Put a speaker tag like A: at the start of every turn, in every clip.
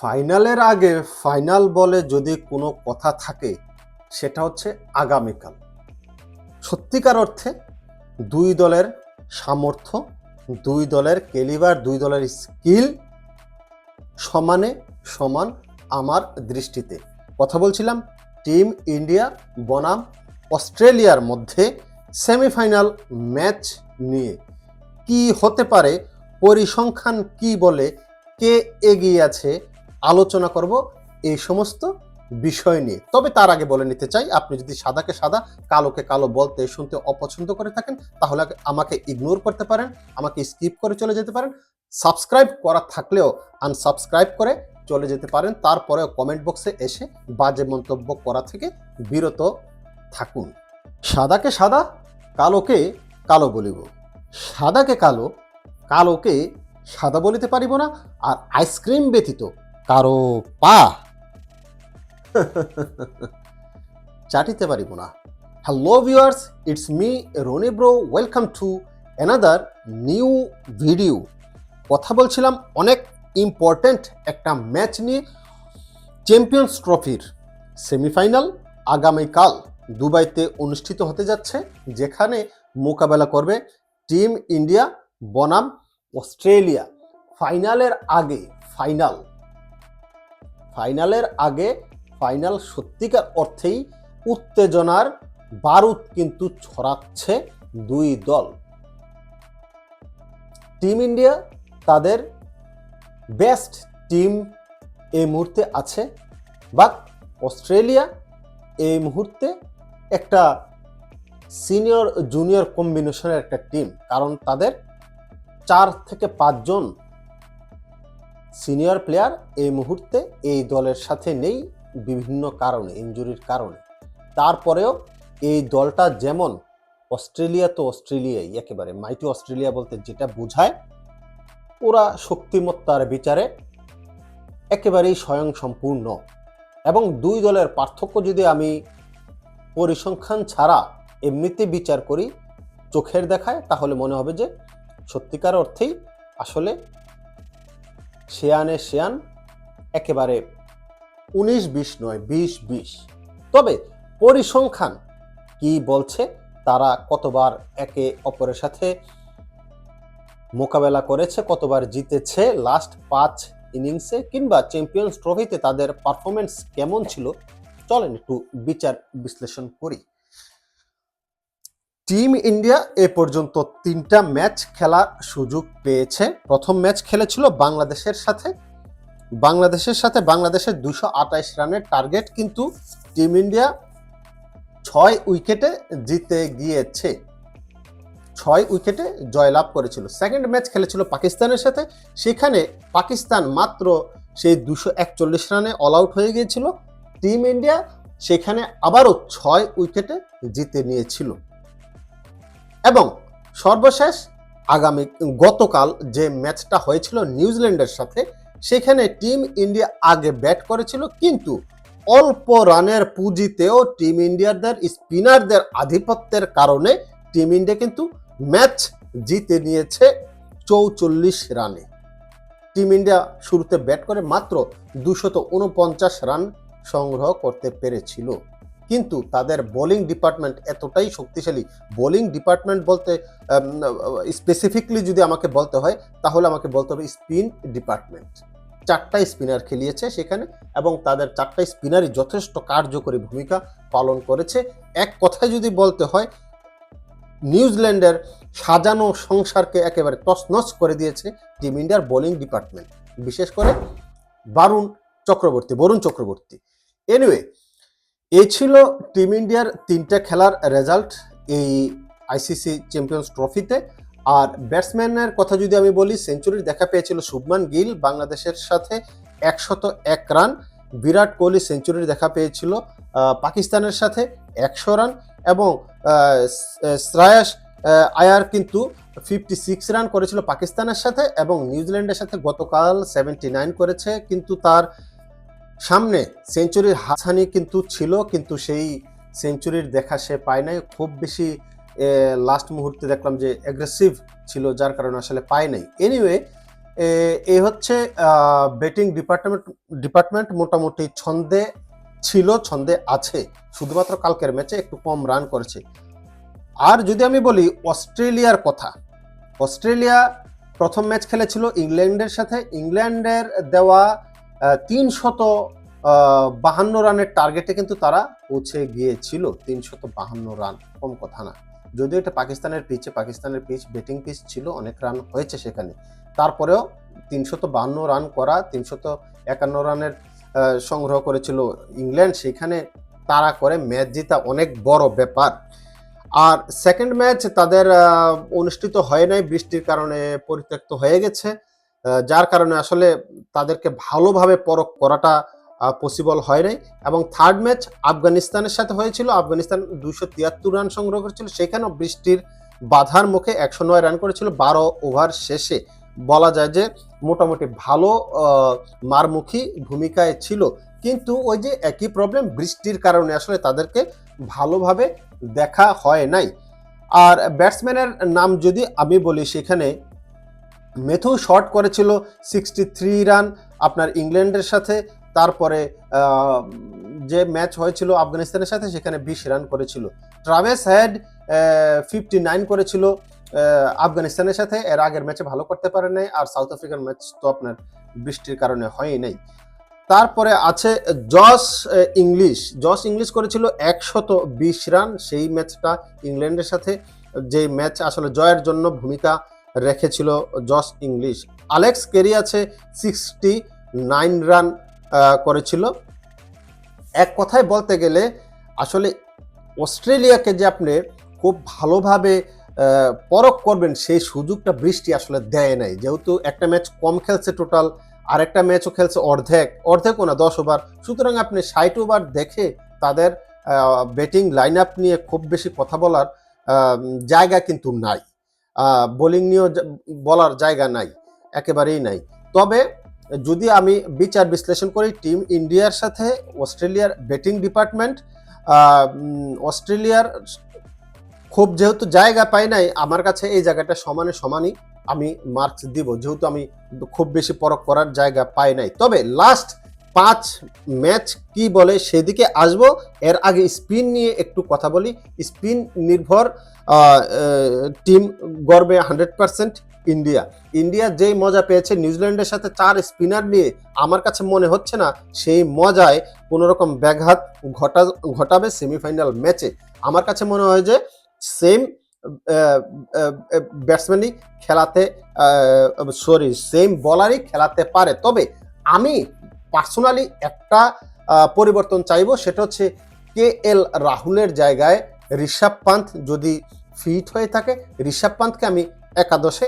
A: ফাইনালের আগে ফাইনাল বলে যদি কোনো কথা থাকে, সেটা হচ্ছে আগামীকাল। সত্যিকার অর্থে দুই দলের সামর্থ্য, দুই দলের কেলিবার দুই দলের স্কিল সমানে সমান আমার দৃষ্টিতে। কথা বলছিলাম টিম ইন্ডিয়া বনাম অস্ট্রেলিয়ার মধ্যে সেমিফাইনাল ম্যাচ নিয়ে। কি হতে পারে, পরিসংখ্যান কি বলে, কে এগিয়ে আছে আলোচনা করব এই সমস্ত বিষয় নিয়ে। তবে তার আগে বলে নিতে চাই, আপনি যদি সাদাকে সাদা, কালোকে কালো বলতে, শুনতে অপছন্দ করে থাকেন, তাহলে আমাকে ইগনোর করতে পারেন, আমাকে স্কিপ করে চলে যেতে পারেন। সাবস্ক্রাইব করা থাকলেও আনসাবস্ক্রাইব করে চলে যেতে পারেন, তারপরেও কমেন্ট বক্সে এসে বাজে মন্তব্য করা থেকে বিরত থাকুন। সাদাকে সাদা, কালোকে কালো বলিব। সাদাকে কালো, কালোকে সাদা বলিতে পারিব না, আর আইসক্রিম ব্যতীত কারও পা। চাটিতে পারিব না hello viewers it's me Roni bro welcome to another new video কথা বলছিলাম অনেক ইম্পর্ট্যান্ট একটা ম্যাচ নিয়ে চ্যাম্পিয়ন্স ট্রফির সেমিফাইনাল আগামীকাল দুবাইতে অনুষ্ঠিত হতে যাচ্ছে, যেখানে মোকাবেলা করবে টিম ইন্ডিয়া বনাম, অস্ট্রেলিয়া। ফাইনালের আগে ফাইনাল ফাইনালের আগে ফাইনাল সত্যিকার অর্থেই উত্তেজনার বারুদ কিন্তু ছড়াচ্ছে দুই দল। টিম ইন্ডিয়া তাদের বেস্ট টিম এই মুহূর্তে আছে, বাট অস্ট্রেলিয়া এই মুহূর্তে একটা সিনিয়র, জুনিয়র কম্বিনেশনের একটা টিম, কারণ তাদের চার থেকে পাঁচজন সিনিয়র প্লেয়ার এই মুহূর্তে এই দলের সাথে নেই বিভিন্ন কারণে ইঞ্জুরির কারণে। তারপরেও এই দলটা যেমন অস্ট্রেলিয়া তো অস্ট্রেলিয়াই একেবারে, মাইটি অস্ট্রেলিয়া বলতে যেটা বোঝায়, ওরা শক্তিমত্তার বিচারে একেবারেই স্বয়ং সম্পূর্ণ এবং দুই দলের পার্থক্য যদি আমি পরিসংখ্যান ছাড়া এমনিতে বিচার করি, চোখের দেখায়, তাহলে মনে হবে যে সত্যিকার অর্থেই আসলে শেয়ানে শেয়ান, একেবারে উনিশ বিশ নয়, বিশ বিশ। তবে পরিসংখ্যান কি বলছে, তারা কতবার একে অপরের সাথে মোকাবেলা করেছে, কতবার জিতেছে লাস্ট পাঁচ ইনিংসে কিংবা চ্যাম্পিয়ন্স ট্রফিতে তাদের পারফরমেন্স কেমন ছিল, চলেন একটু বিচার বিশ্লেষণ করি। টিম ইন্ডিয়া এ পর্যন্ত তিনটা ম্যাচ খেলার সুযোগ পেয়েছে। প্রথম ম্যাচ খেলেছিল বাংলাদেশের সাথে। বাংলাদেশের সাথে বাংলাদেশের দুশো আঠাইশ রানের টার্গেট কিন্তু টিম ইন্ডিয়া ছয় উইকেটে জিতে গিয়েছে। ছয় উইকেটে জয়লাভ করেছিল। সেকেন্ড ম্যাচ খেলেছিল পাকিস্তানের সাথে। সেখানে পাকিস্তান মাত্র সেই দুশো একচল্লিশ রানে অল আউট হয়ে গিয়েছিল। টিম ইন্ডিয়া সেখানে আবারও ছয় উইকেটে জিতে নিয়েছিল। এবং সর্বশেষ আগামী গতকাল যে ম্যাচটা হয়েছিল নিউজিল্যান্ডের সাথে, সেখানে টিম ইন্ডিয়া আগে ব্যাট করেছিল, কিন্তু অল্প রানের পুঁজিতেও টিম ইন্ডিয়ারদের, স্পিনারদের আধিপত্যের কারণে টিম ইন্ডিয়া কিন্তু ম্যাচ জিতে নিয়েছে চৌচল্লিশ রানে। টিম ইন্ডিয়া শুরুতে ব্যাট করে মাত্র দুশত উনপঞ্চাশ রান সংগ্রহ করতে পেরেছিল। কিন্তু তাদের বোলিং ডিপার্টমেন্ট এতটাই শক্তিশালী। বোলিং ডিপার্টমেন্ট বলতে স্পেসিফিকলি যদি আমাকে বলতে হয়, তাহলে আমাকে বলতে হবে স্পিন ডিপার্টমেন্ট চারটা স্পিনার খেলিয়েছে সেখানে এবং তাদের চারটা স্পিনারই যথেষ্ট কার্যকরী ভূমিকা পালন করেছে। এক কথায় যদি বলতে হয়, নিউজিল্যান্ডের সাজানো সংসারকে একেবারে তছনছ করে দিয়েছে টিম ইন্ডিয়ার বোলিং ডিপার্টমেন্ট বিশেষ করে বারুণ চক্রবর্তী, বরুণ চক্রবর্তী। এনিওয়ে এই ছিল টিম ইন্ডিয়ার তিনটা খেলার রেজাল্ট এই আইসিসি চ্যাম্পিয়ন্স ট্রফিতে আর ব্যাটসম্যানের কথা যদি আমি বলি সেঞ্চুরির দেখা পেয়েছিল শুভমান গিল, বাংলাদেশের সাথে একশত এক রান বিরাট কোহলি সেঞ্চুরির দেখা পেয়েছিল পাকিস্তানের সাথে একশো রান এবং শ্রায়াস আয়ার কিন্তু ফিফটি সিক্স রান করেছিল পাকিস্তানের সাথে এবং নিউজিল্যান্ডের সাথে গতকাল সেভেন্টি নাইন করেছে। কিন্তু তার সামনে সেঞ্চুরির হাসানি কিন্তু ছিল, কিন্তু সেই সেঞ্চুরির দেখা সে পায় নাই। খুব বেশি লাস্ট মুহূর্তে দেখলাম যে অ্যাগ্রেসিভ ছিল, যার কারণে আসলে পায় নাই। এনিওয়ে এই হচ্ছে বেটিং ডিপার্টমেন্ট ডিপার্টমেন্ট মোটামুটি ছন্দে ছিল, ছন্দে আছে। শুধুমাত্র কালকের ম্যাচে একটু কম রান করেছে। আর যদি আমি বলি অস্ট্রেলিয়ার কথা, অস্ট্রেলিয়া প্রথম ম্যাচ খেলেছিল ইংল্যান্ডের সাথে। ইংল্যান্ডের দেওয়া তিন শত বাহান্ন রানের টার্গেটে কিন্তু তারা পৌঁছে গিয়েছিল। তিনশত বাহান্ন রান, কম কথা না। যদিও এটা পাকিস্তানের পিচে পাকিস্তানের পিচ ব্যাটিং পিচ ছিল, অনেক রান হয়েছে সেখানে। তারপরেও তিনশত বাহান্ন রান করা, তিনশত একান্ন রানের সংগ্রহ করেছিল ইংল্যান্ড। সেখানে তারা করে ম্যাচ জিতা অনেক বড় ব্যাপার। আর সেকেন্ড ম্যাচ তাদের অনুষ্ঠিত হয় নাই। বৃষ্টির কারণে পরিত্যক্ত হয়ে গেছে। যার কারণে আসলে তাদেরকে ভালোভাবে পরখ করাটা পসিবল হয় নাই। এবং থার্ড ম্যাচ আফগানিস্তানের সাথে হয়েছিল। আফগানিস্তান দুশো তিয়াত্তর রান সংগ্রহ করেছিল। সেখানেও বৃষ্টির বাধার মুখে একশো নয় রান করেছিল বারো ওভার শেষে। বলা যায় যে মোটামুটি ভালো মারমুখী ভূমিকায় ছিল। কিন্তু ওই যে একই প্রবলেম বৃষ্টির কারণে আসলে তাদেরকে ভালোভাবে দেখা হয় নাই। আর ব্যাটসম্যানের নাম যদি আমি বলি সেখানে মেথু শর্ট করেছিল সিক্সটি থ্রি রান আপনার ইংল্যান্ডের সাথে। তারপরে যে ম্যাচ হয়েছিল আফগানিস্তানের সাথে, সেখানে বিশ রান করেছিল। ট্রাভেস হেড ফিফটি নাইন করেছিল আফগানিস্তানের সাথে। এর আগের ম্যাচে ভালো করতে পারে নাই, আর সাউথ আফ্রিকার ম্যাচ তো আপনার বৃষ্টির কারণে হয়ই নাই। তারপরে আছে জস ইংলিশ জস ইংলিশ করেছিল একশত বিশ রান সেই ম্যাচটা ইংল্যান্ডের সাথে। যে ম্যাচ আসলে জয়ের জন্য ভূমিকা রেখেছিল জস ইংলিশ। আলেক্স কেরি আছে সিক্সটি নাইন রান করেছিল। এক কথায় বলতে গেলে, আসলে অস্ট্রেলিয়াকে যে আপনি খুব ভালোভাবে পরখ করবেন, সেই সুযোগটা বৃষ্টি আসলে দেয় নাই। যেহেতু একটা ম্যাচ কম খেলছে টোটাল আরেকটা ম্যাচও খেলছে অর্ধেক। অর্ধেকও না, দশ ওভার সুতরাং আপনি ষাট ওভার দেখে তাদের ব্যাটিং লাইন আপ নিয়ে খুব বেশি কথা বলার জায়গা কিন্তু নাই। বোলিং নিয়েও বলার জায়গা নাই, একেবারেই নাই। তবে যদি আমি বিচার বিশ্লেষণ করি, টিম ইন্ডিয়ার সাথে অস্ট্রেলিয়ার ব্যাটিং ডিপার্টমেন্ট অস্ট্রেলিয়ার খুব যেহেতু জায়গা পাই নাই, আমার কাছে এই জায়গাটা সমানে সমানই আমি মার্কস দিব। যেহেতু আমি খুব বেশি পরখ করার জায়গা পাই নাই। তবে লাস্ট পাঁচ ম্যাচ কি বলে সেদিকে আসব। এর আগে স্পিন নিয়ে একটু কথা বলি। স্পিন নির্ভর টিম গর্বে হান্ড্রেড পার্সেন্ট ইন্ডিয়া। ইন্ডিয়া যেই মজা পেয়েছে, নিউজিল্যান্ডের সাথে চার স্পিনার নিয়ে আমার কাছে মনে হচ্ছে না, সেই মজায় কোনো রকম ব্যাঘাত ঘটা, ঘটাবে সেমিফাইনাল ম্যাচে আমার কাছে মনে হয় যে সেম ব্যাটসম্যানই খেলাতে সরি সেম বলারই খেলাতে পারে। তবে আমি পার্সোনালি একটা পরিবর্তন চাইব, সেটা হচ্ছে কে এল রাহুলের জায়গায় ঋষভ পান্থ যদি ফিট হয়ে থাকে। ঋষভ পান্থকে আমি একাদশে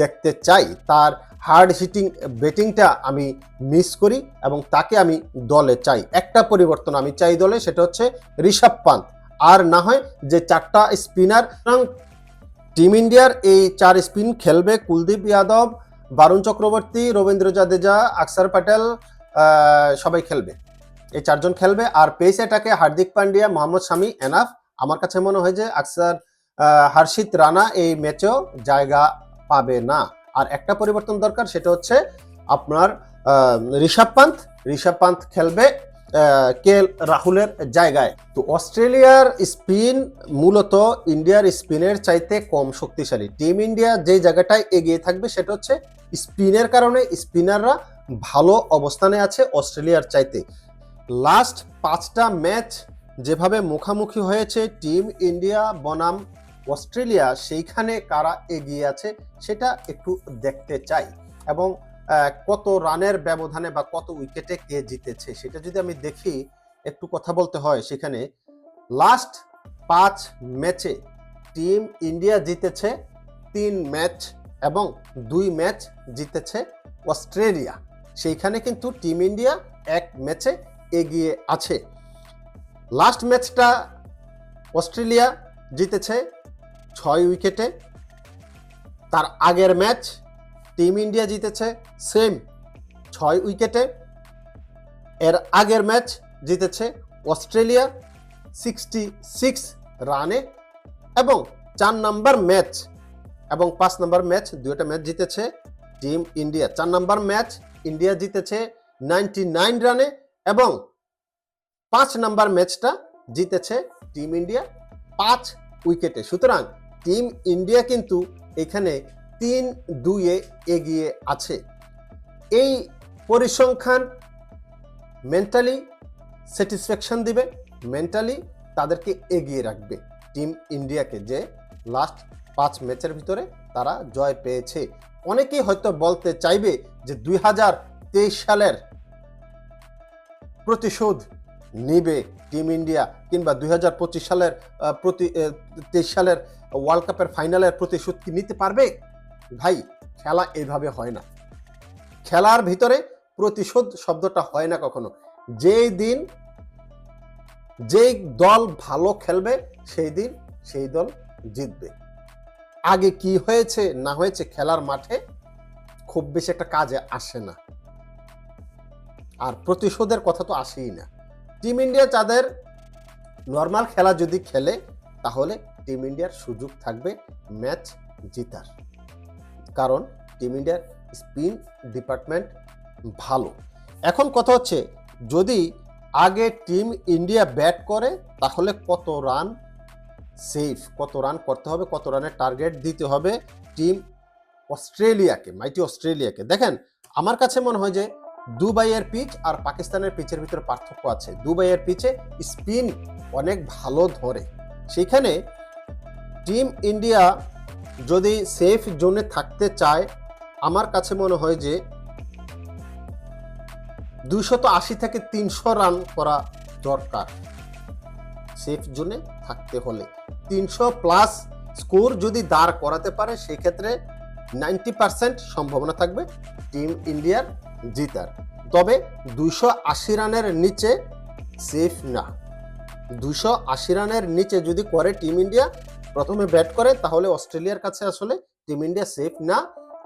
A: দেখতে চাই। তার হার্ড হিটিং ব্যাটিংটা আমি মিস করি এবং তাকে আমি দলে চাই। একটা পরিবর্তন আমি চাই দলে, সেটা হচ্ছে ঋষভ পান্থ আর না হয় যে চারটা স্পিনার টিম ইন্ডিয়ার এই চার স্পিন খেলবে কুলদীপ যাদব, বারুণ চক্রবর্তী, রবীন্দ্র জাদেজা, আকসার প্যাটেল সবাই খেলবে। এই চারজন খেলবে। আর পেস এটাকে হার্দিক পান্ডিয়া, মোহাম্মদ শামি এনাফ আমার কাছে মনে হয় যে আকসার হর্ষিত রানা এই ম্যাচেও জায়গা পাবে না। আর একটা পরিবর্তন দরকার, সেটা হচ্ছে আপনার ঋষভ পান্থ। ঋষভ পান্থ খেলবে কে রাহুলের জায়গায়। তো অস্ট্রেলিয়ার স্পিন মূলত ইন্ডিয়ার স্পিনের চাইতে কম শক্তিশালী। টিম ইন্ডিয়া যে জায়গাটায় এগিয়ে থাকবে, সেটা হচ্ছে স্পিনের কারণে স্পিনাররা ভালো অবস্থানে আছে অস্ট্রেলিয়ার চাইতে। লাস্ট পাঁচটা ম্যাচ যেভাবে মুখামুখি হয়েছে, টিম ইন্ডিয়া, বনাম অস্ট্রেলিয়া সেইখানে কারা এগিয়ে আছে সেটা একটু দেখতে চাই। এবং কত রানের ব্যবধানে বা কত উইকেটে কে জিতেছে সেটা যদি আমি দেখি, একটু কথা বলতে হয় সেখানে। লাস্ট পাঁচ ম্যাচে টিম ইন্ডিয়া জিতেছে, তিন ম্যাচ এবং দুই ম্যাচ জিতেছে অস্ট্রেলিয়া। সেইখানে কিন্তু টিম ইন্ডিয়া এক ম্যাচে এগিয়ে আছে। লাস্ট ম্যাচটা অস্ট্রেলিয়া জিতেছে ছয় উইকেটে। তার আগের ম্যাচ টিম ইন্ডিয়া জিতেছে, সেম ছয় উইকেটে। এর আগের ম্যাচ জিতেছে অস্ট্রেলিয়া সিক্সটি সিক্স রানে এবং চার নাম্বার ম্যাচ এবং পাঁচ নাম্বার ম্যাচ, দুইটা ম্যাচ জিতেছে টিম ইন্ডিয়া। চার নাম্বার ম্যাচ ইন্ডিয়া জিতেছে নাইনটি নাইন রানে এবং পাঁচ নাম্বার ম্যাচটা জিতেছে টিম ইন্ডিয়া পাঁচ উইকেটে। সুতরাং টিম ইন্ডিয়া কিন্তু এখানে তিন দুইয়ে এগিয়ে আছে। এই পরিসংখ্যান মেন্টালি স্যাটিসফ্যাকশন দিবে মেন্টালি তাদেরকে এগিয়ে রাখবে টিম ইন্ডিয়াকে যে লাস্ট পাঁচ ম্যাচের ভিতরে তারা জয় পেয়েছে। অনেকেই হয়তো বলতে চাইবে যে দুই হাজার তেইশ সালের প্রতিশোধ নিবে টিম ইন্ডিয়া কিংবা দুই হাজার পঁচিশ সালের প্রতি তেইশ সালের ওয়ার্ল্ড কাপের ফাইনালের প্রতিশোধ কি নিতে পারবে? ভাই, খেলা এইভাবে হয় না। খেলার ভিতরে প্রতিশোধ শব্দটা হয় না কখনো। যেই দিন যেই দল ভালো খেলবে, সেই দিন সেই দল জিতবে। আগে কি হয়েছে, না হয়েছে খেলার মাঠে খুব বেশি একটা কাজে আসে না। আর প্রতিশোধের কথা তো আসেই না। টিম ইন্ডিয়া তাদের নর্মাল খেলা যদি খেলে, তাহলে টিম ইন্ডিয়ার সুযোগ থাকবে ম্যাচ জিতার। কারণ টিম ইন্ডিয়ার স্পিন ডিপার্টমেন্ট ভালো। এখন কথা হচ্ছে, যদি আগে টিম ইন্ডিয়া ব্যাট করে, তাহলে কত রান সেফ কত রান করতে হবে, কত রানের টার্গেট দিতে হবে টিম অস্ট্রেলিয়াকে মাইটি অস্ট্রেলিয়াকে। দেখেন, আমার কাছে মনে হয় যে দুবাইয়ের পিচ আর পাকিস্তানের পিচের ভিতরে পার্থক্য আছে। দুবাইয়ের পিচে স্পিন অনেক ভালো ধরে। সেখানে টিম ইন্ডিয়া যদি সেফ জোনে থাকতে চায়, আমার কাছে মনে হয় যে দুইশত আশি থেকে তিনশো রান করা দরকার। সেফ জোনে থাকতে হলে। তিনশো প্লাস স্কোর যদি দাঁড় করাতে পারে, সেক্ষেত্রে নাইনটি পার্সেন্ট সম্ভাবনা থাকবে টিম ইন্ডিয়ার। জিতার। তবে দুইশো আশি রানের নিচে সেফ না। দুশো আশি রানের নিচে যদি করে টিম ইন্ডিয়া, প্রথমে ব্যাট করে, তাহলে অস্ট্রেলিয়ার কাছে আসলে টিম ইন্ডিয়া সেফ না।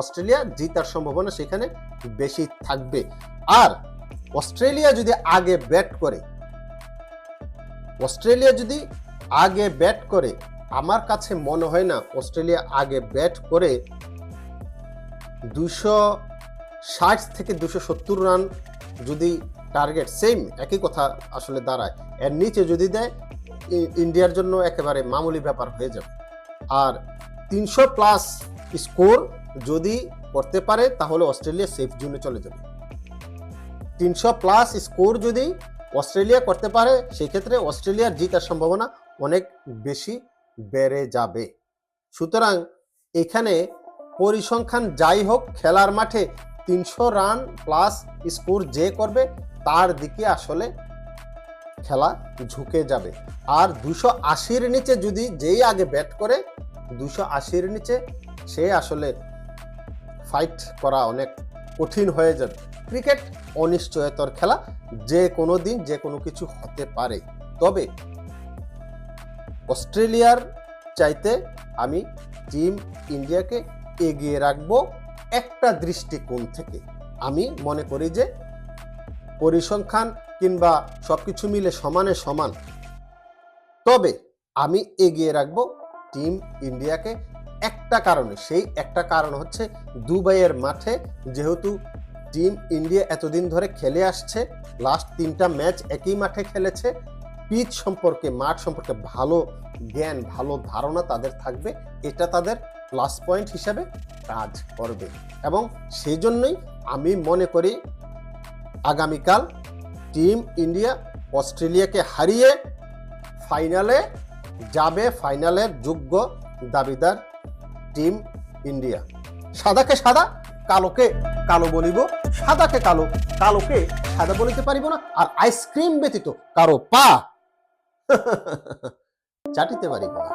A: অস্ট্রেলিয়া জিতার সম্ভাবনা সেখানে বেশি থাকবে। আর অস্ট্রেলিয়া যদি আগে ব্যাট করে, অস্ট্রেলিয়া যদি আগে ব্যাট করে, আমার কাছে মনে হয় না অস্ট্রেলিয়া আগে ব্যাট করে দুশো ষাট থেকে দুশো সত্তর রান যদি টার্গেট সেম একই কথা আসলে দাঁড়ায়। এর নিচে যদি দেয় ইন্ডিয়ার জন্য একেবারে মামুলি ব্যাপার হয়ে যাবে। আর তিনশো প্লাস স্কোর যদি করতে পারে, তাহলে অস্ট্রেলিয়া সেফ জোনে চলে যাবে। তিনশো প্লাস স্কোর যদি অস্ট্রেলিয়া করতে পারে, সেক্ষেত্রে অস্ট্রেলিয়ার জিতার সম্ভাবনা অনেক বেশি বেড়ে যাবে। সুতরাং এখানে পরিসংখ্যান যাই হোক, খেলার মাঠে তিনশো রান প্লাস স্কোর যে করবে, তার দিকে আসলে খেলা ঝুঁকে যাবে। আর দুশো আশির নিচে যদি যেই আগে ব্যাট করে, দুশো আশির নিচে সে আসলে ফাইট করা অনেক কঠিন হয়ে যাবে। ক্রিকেট অনিশ্চয়তার খেলা, যে কোনো দিন, যে কোনো কিছু হতে পারে। তবে অস্ট্রেলিয়ার চাইতে আমি টিম ইন্ডিয়াকে এগিয়ে রাখব। একটা দৃষ্টিকোণ থেকে আমি মনে করি যে পরিসংখ্যান কিংবা সব কিছু মিলে সমানে সমান। তবে আমি এগিয়ে রাখব টিম ইন্ডিয়াকে একটা কারণে। সেই একটা কারণ হচ্ছে দুবাইয়ের মাঠে যেহেতু টিম ইন্ডিয়া এতদিন ধরে খেলে আসছে, লাস্ট তিনটা ম্যাচ একই মাঠে খেলেছে, পিচ সম্পর্কে, মাঠ সম্পর্কে ভালো জ্ঞান, ভালো ধারণা তাদের থাকবে, এটা তাদের প্লাস পয়েন্ট হিসাবে কাজ করবে। এবং সেই জন্যই আমি মনে করি আগামীকাল টিম ইন্ডিয়া অস্ট্রেলিয়াকে হারিয়ে ফাইনালে যাবে ফাইনালের যোগ্য দাবিদার টিম ইন্ডিয়া সাদাকে সাদা, কালোকে কালো বলিব, সাদাকে কালো, কালোকে সাদা বলিতে পারিব না, আর আইসক্রিম ব্যতীত কারও পা চাটিতে পারিব না।